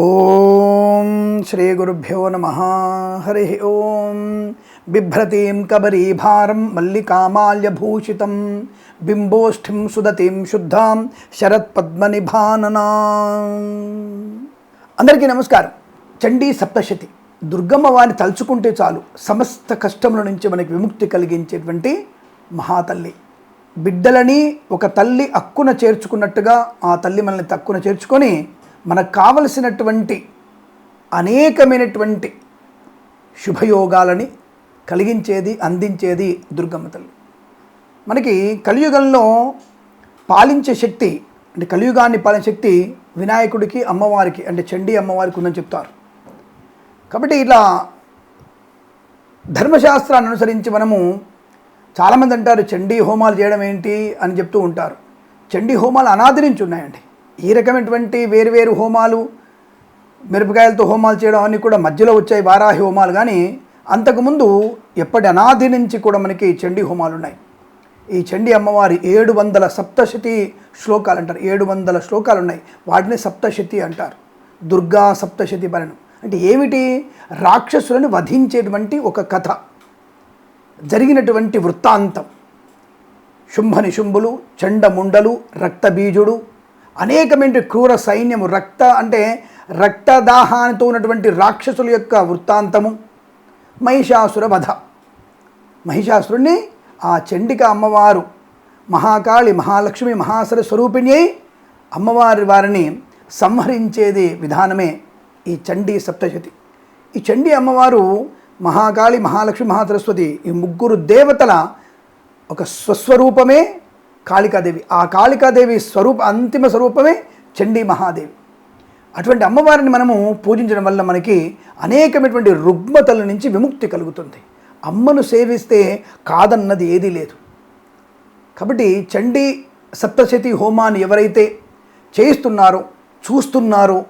ఓం శ్రీ గురుభ్యో నమ. హరి ఓం. బిభ్రతీం కబరీభారం మల్లికామాల్యభూషితం. బింబోష్ఠిం సుదతీం శుద్ధాం శరత్పద్మనిభాననా. అందరికీ నమస్కారం. చండీ సప్తశతి. దుర్గమ్మ వారిని తలుచుకుంటే చాలు సమస్త కష్టముల నుంచి మనకి విముక్తి కలిగించేటువంటి మహాతల్లి. బిడ్డలని ఒక తల్లి అక్కున చేర్చుకున్నట్టుగా ఆ తల్లి మనల్ని తక్కున చేర్చుకొని మనకు కావలసినటువంటి అనేకమైనటువంటి శుభయోగాలని కలిగించేది అందించేది దుర్గమ్మ తల్లి. మనకి కలియుగంలో పాలించే శక్తి అంటే కలియుగాన్ని పాలించే శక్తి వినాయకుడికి అమ్మవారికి అంటే చండీ అమ్మవారికి ఉందని చెప్తారు. కాబట్టి ఇలా ధర్మశాస్త్రాన్ని అనుసరించి మనము చాలామంది అంటారు చండీ హోమాలు చేయడం ఏంటి? అని చెప్తూ ఉంటారు. చండీ హోమాలు అనాది నుంచి ఉన్నాయండి. ఈ రకమైనటువంటి వేరు వేరు హోమాలు మిరపకాయలతో హోమాలు చేయడం అన్నీ కూడా మధ్యలో వచ్చాయి వారాహి హోమాలు. కానీ అంతకుముందు ఎప్పటి అనాది నుంచి కూడా మనకి చండీ హోమాలు ఉన్నాయి. ఈ చండీ అమ్మవారి ఏడు వందల సప్తశతి శ్లోకాలు అంటారు. ఏడు వందల శ్లోకాలు ఉన్నాయి. వాటిని సప్తశతి అంటారు. దుర్గా సప్తశతి పరణం అంటే ఏమిటి? రాక్షసులను వధించేటువంటి ఒక కథ. జరిగినటువంటి వృత్తాంతం. శుంభ నిశుంభులు చండముండలు రక్తబీజుడు అనేకమైన క్రూర సైన్యము రక్త అంటే రక్తదాహానితో ఉన్నటువంటి రాక్షసుల యొక్క వృత్తాంతము మహిషాసుర వధ. మహిషాసురుణ్ణి ఆ చండిక అమ్మవారు మహాకాళి మహాలక్ష్మి మహాసర స్వరూపిణి అయి అమ్మవారి వారిని సంహరించేది విధానమే ఈ చండీ సప్తశతి. ఈ చండీ అమ్మవారు మహాకాళి మహాలక్ష్మి మహాసరస్వతి ఈ ముగ్గురు దేవతల ఒక స్వస్వరూపమే కాళికాదేవి. ఆ కాళికాదేవి స్వరూప అంతిమ స్వరూపమే చండీ మహాదేవి. అటువంటి అమ్మవారిని మనము పూజించడం వల్ల మనకి అనేకమైనటువంటి రుగ్మతల నుంచి విముక్తి కలుగుతుంది. అమ్మను సేవిస్తే కాదన్నది ఏదీ లేదు. కాబట్టి చండీ సప్తశతి హోమాన్ని ఎవరైతే చేయిస్తున్నారో చూస్తున్నారో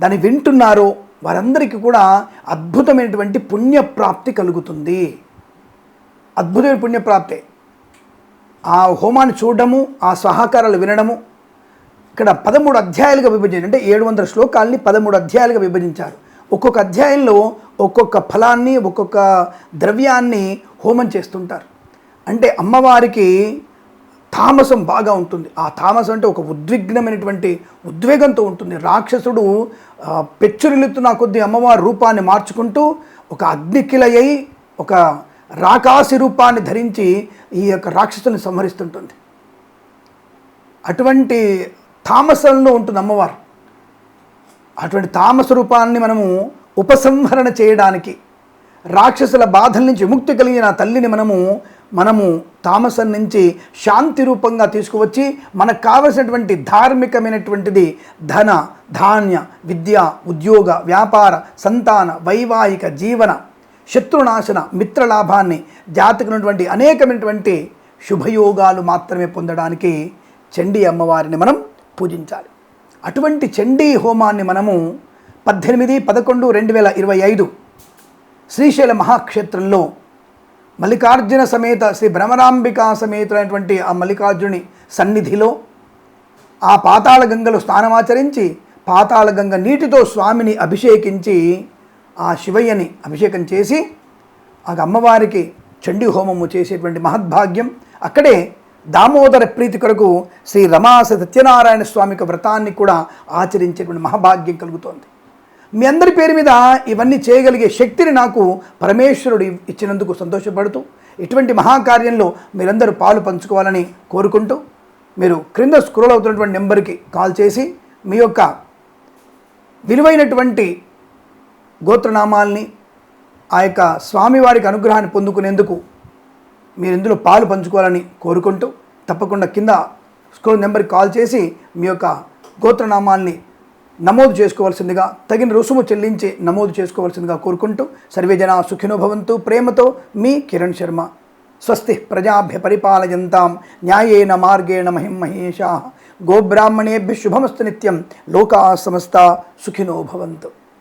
దాన్ని వింటున్నారో వారందరికీ కూడా అద్భుతమైనటువంటి పుణ్యప్రాప్తి కలుగుతుంది. అద్భుతమైన పుణ్యప్రాప్తే. ఆ హోమాన్ని చూడడము ఆ సహకారాలు వినడము. ఇక్కడ పదమూడు అధ్యాయాలుగా విభజించారు. అంటే ఏడు వందల శ్లోకాల్ని పదమూడు అధ్యాయాలుగా విభజించారు. ఒక్కొక్క అధ్యాయంలో ఒక్కొక్క ఫలాన్ని ఒక్కొక్క ద్రవ్యాన్ని హోమం చేస్తుంటారు. అంటే అమ్మవారికి తామసం బాగా ఉంటుంది. ఆ తామసం అంటే ఒక ఉద్విగ్నమైనటువంటి ఉద్వేగంతో ఉంటుంది. రాక్షసుడు పెచ్చురిల్లుతున్న కొద్దీ అమ్మవారి రూపాన్ని మార్చుకుంటూ ఒక అగ్నికిలయ్యి ఒక రాకాసి రూపాన్ని ధరించి ఈ యొక్క రాక్షసుని సంహరిస్తుంటుంది. అటువంటి తామసంలో ఉంటుంది అమ్మవారు. అటువంటి తామస రూపాన్ని మనము ఉపసంహరణ చేయడానికి రాక్షసుల బాధల నుంచి విముక్తి కలిగిన తల్లిని మనము మనము తామసం నుంచి శాంతి రూపంగా తీసుకువచ్చి మనకు కావలసినటువంటి ధార్మికమైనటువంటిది ధన ధాన్య విద్య ఉద్యోగ వ్యాపార సంతాన వైవాహిక జీవన శత్రునాశన మిత్రలాభాన్ని జాతకునటువంటి అనేకమైనటువంటి శుభయోగాలు మాత్రమే పొందడానికి చండీ అమ్మవారిని మనం పూజించాలి. అటువంటి చండీ హోమాన్ని మనము పద్దెనిమిది పదకొండు రెండు వేల ఇరవై ఐదు శ్రీశైల మహాక్షేత్రంలో మల్లికార్జున సమేత శ్రీ భ్రమరాంబికా సమేతమైనటువంటి ఆ మల్లికార్జుని సన్నిధిలో ఆ పాతాళ గంగలో స్నానమాచరించి పాతాళ గంగ నీటితో స్వామిని అభిషేకించి ఆ శివయ్యని అభిషేకం చేసి ఆ అమ్మవారికి చండీ హోమము చేసేటువంటి మహద్భాగ్యం. అక్కడే దామోదర ప్రీతి కొరకు శ్రీ రమాస సత్యనారాయణ స్వామిక వ్రతాన్ని కూడా ఆచరించేటువంటి మహాభాగ్యం కలుగుతోంది. మీ అందరి పేరు మీద ఇవన్నీ చేయగలిగే శక్తిని నాకు పరమేశ్వరుడు ఇచ్చినందుకు సంతోషపడుతూ ఇటువంటి మహాకార్యంలో మీరందరూ పాలు పంచుకోవాలని కోరుకుంటూ మీరు క్రింద స్క్రోల్ అవుతున్నటువంటి నెంబర్కి కాల్ చేసి మీ యొక్క విలువైనటువంటి గోత్రనామాల్ని ఆ యొక్క స్వామివారికి అనుగ్రహాన్ని పొందుకునేందుకు మీరు ఇందులో పాలు పంచుకోవాలని కోరుకుంటూ తప్పకుండా కింద స్క్రోల్ నెంబర్కి కాల్ చేసి మీ యొక్క గోత్రనామాల్ని నమోదు చేసుకోవాల్సిందిగా తగిన రుసుము చెల్లించి నమోదు చేసుకోవాల్సిందిగా కోరుకుంటూ సర్వేజన సుఖినో భవంతు. ప్రేమతో మీ కిరణ్ శర్మ. స్వస్తి ప్రజాభ్య పరిపాలయంతాం. న్యాయేన మార్గేణ మహిం మహేషా. గోబ్రాహ్మణేభ్య శుభమస్తు నిత్యం. లోకా సమస్త సుఖినో భవంతు.